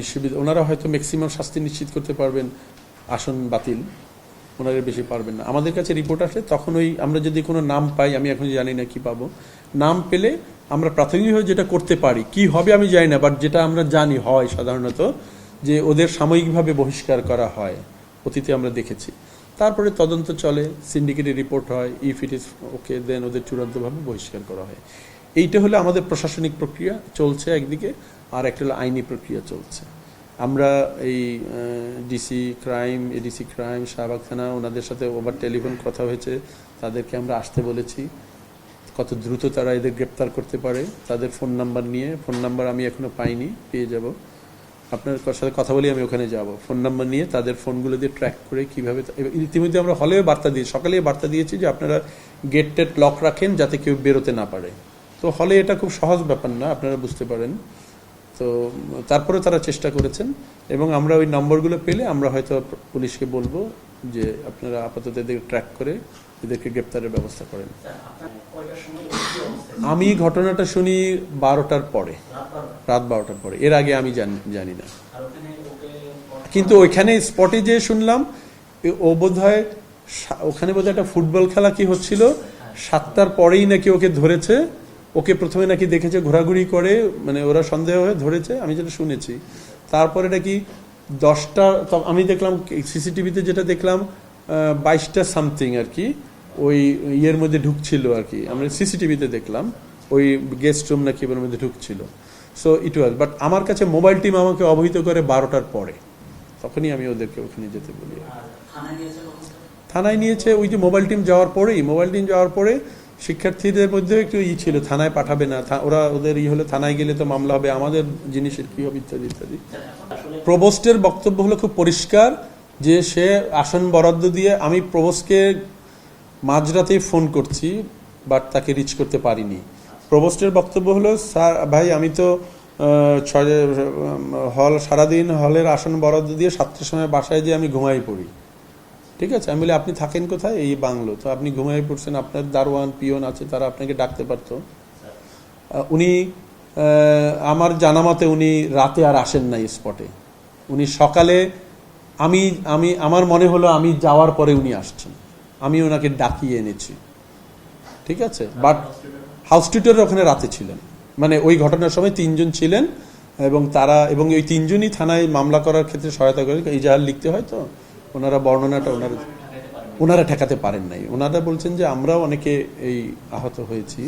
বিশ্ববিদ্যালয় ওনারা হয়তো ম্যাক্সিমাম শাস্তি নিশ্চিত করতে পারবেন, আসন বাতিল। ওনারা বেশি পারবেন না। আমাদের কাছে রিপোর্ট আসলে তখন ওই আমরা যদি কোনো নাম পাই, আমি এখন জানি না কি পাবো। নাম পেলে আমরা প্রাথমিকভাবে যেটা করতে পারি, কি হবে আমি জানি না বাট যেটা আমরা জানি হয় সাধারণত যে ওদের সাময়িকভাবে বহিষ্কার করা হয়। অতীতে আমরা দেখেছি। তারপরে তদন্ত চলে সিন্ডিকেটের রিপোর্ট হয় ইফ ইট ইজ ওকে দেন ওদের চূড়ান্তভাবে বহিষ্কার করা হয়। এইটা হলো আমাদের প্রশাসনিক প্রক্রিয়া চলছে একদিকে, আর একটা হলো আইনি প্রক্রিয়া চলছে। আমরা এই DC crime ADC crime Shahbag থানা, ওনাদের সাথে ওভার টেলিফোন কথা হয়েছে, তাদেরকে আমরা আসতে বলেছি। কত দ্রুত তারা এদের গ্রেপ্তার করতে পারে, তাদের ফোন নাম্বার নিয়ে, ফোন নাম্বার আমি এখনও পাইনি, পেয়ে যাব। আপনার সাথে কথা বলি আমি ওখানে যাব। ফোন নাম্বার নিয়ে তাদের ফোনগুলো দিয়ে ট্র্যাক করে কীভাবে ইতিমধ্যে আমরা হলেও বার্তা দিই সকালে বার্তা দিয়েছি যে আপনারা গেট টেট লক রাখেন যাতে কেউ বেরোতে না পারে। তো হলে এটা খুব সহজ ব্যাপার না, আপনারা বুঝতে পারেন। তো তারপরে তারা চেষ্টা করেছেন এবং আমরা ওই নম্বরগুলো পেলে আমরা হয়তো পুলিশকে বলব যে আপনারা আপাতত এদের ট্র্যাক করে এদেরকে গ্রেপ্তারের ব্যবস্থা করেন। আমি ঘটনাটা শুনি বারোটার পরে, রাত বারোটার পরে। এর আগে আমি জানি- জানি না। কিন্তু ওইখানে স্পটে যে শুনলাম, ও বোধ হয় ওখানে বোধ একটা ফুটবল খেলা কি হচ্ছিল, সাতটার পরেই নাকি ওকে ধরেছে। ওকে প্রথমে নাকি দেখেছে ঘোরাঘুরি করে মানে ওরা সন্দেহ হয়ে ধরেছে আমি যেটা শুনেছি। তারপরে নাকি দশটা আমি দেখলাম সিসিটিভিতে যেটা দেখলাম বাইশটা সামথিং আর কি ওই ইয়ের মধ্যে ঢুকছিল আর কি। আমরা সিসিটিভিতে দেখলাম ওই গেস্ট রুম নাকি ওর মধ্যে ঢুকছিল। সো ইট ওয়াজ বাট আমার কাছে মোবাইল টিম আমাকে অবহিত করে বারোটার পরে। তখনই আমি ওদেরকে ওখানে যেতে বলি। থানায় নিয়েছে ওই যে মোবাইল টিম যাওয়ার পরেই মোবাইল টিম যাওয়ার পরে শিক্ষার্থীদের মধ্যে একটু ই ছিল, থানায় পাঠাবে না ওরা ওদের ই হলে থানায় গেলে তো মামলা হবে, আমাদের জিনিসের কি হবে ইত্যাদি ইত্যাদি। প্রবোস্টের বক্তব্য হলো খুব পরিষ্কার, যে সে আসন বরাদ্দ দিয়ে আমি প্রবোস্টকে মাঝরাতেই ফোন করছি, বাট তাকে রিচ করতে পারিনি। প্রবোস্টের বক্তব্য হলো, স্যার, ভাই, আমি তো ছয় হল সারাদিন হলের আসন বরাদ্দ দিয়ে সাতটার সময় বাসায় যে আমি ঘুমাই পড়ি। ঠিক আছে? আমি বলি, আপনি থাকেন কোথায়? এই বাংলো। তো আপনি ঘুমিয়ে পড়ছেন, আপনার দারোয়ান পিয়ন আছে, তারা আপনাকে ডাকতে পারতো। উনি আমার জানা মতে উনি রাতে আর আসেন নাই স্পটে। উনি সকালে, আমি আমি, আমার মনে হলো আমি যাওয়ার পরে উনি আসছেন। আমি ওনাকে ডাকিয়ে এনেছি। ঠিক আছে? বাট হাউস টিউটার ওখানে রাতে ছিলেন। মানে ওই ঘটনার সময় তিনজন ছিলেন এবং তারা, এবং ওই তিনজনই থানায় মামলা করার ক্ষেত্রে সহায়তা করে এই যাহার লিখতে হয় তো? ওনারা বর্ণনাটা ওনারা ওনারা ঠেকাতে পারেন নাই। ওনারা বলছেন যে আমরাও অনেকে এই আহত হয়েছি।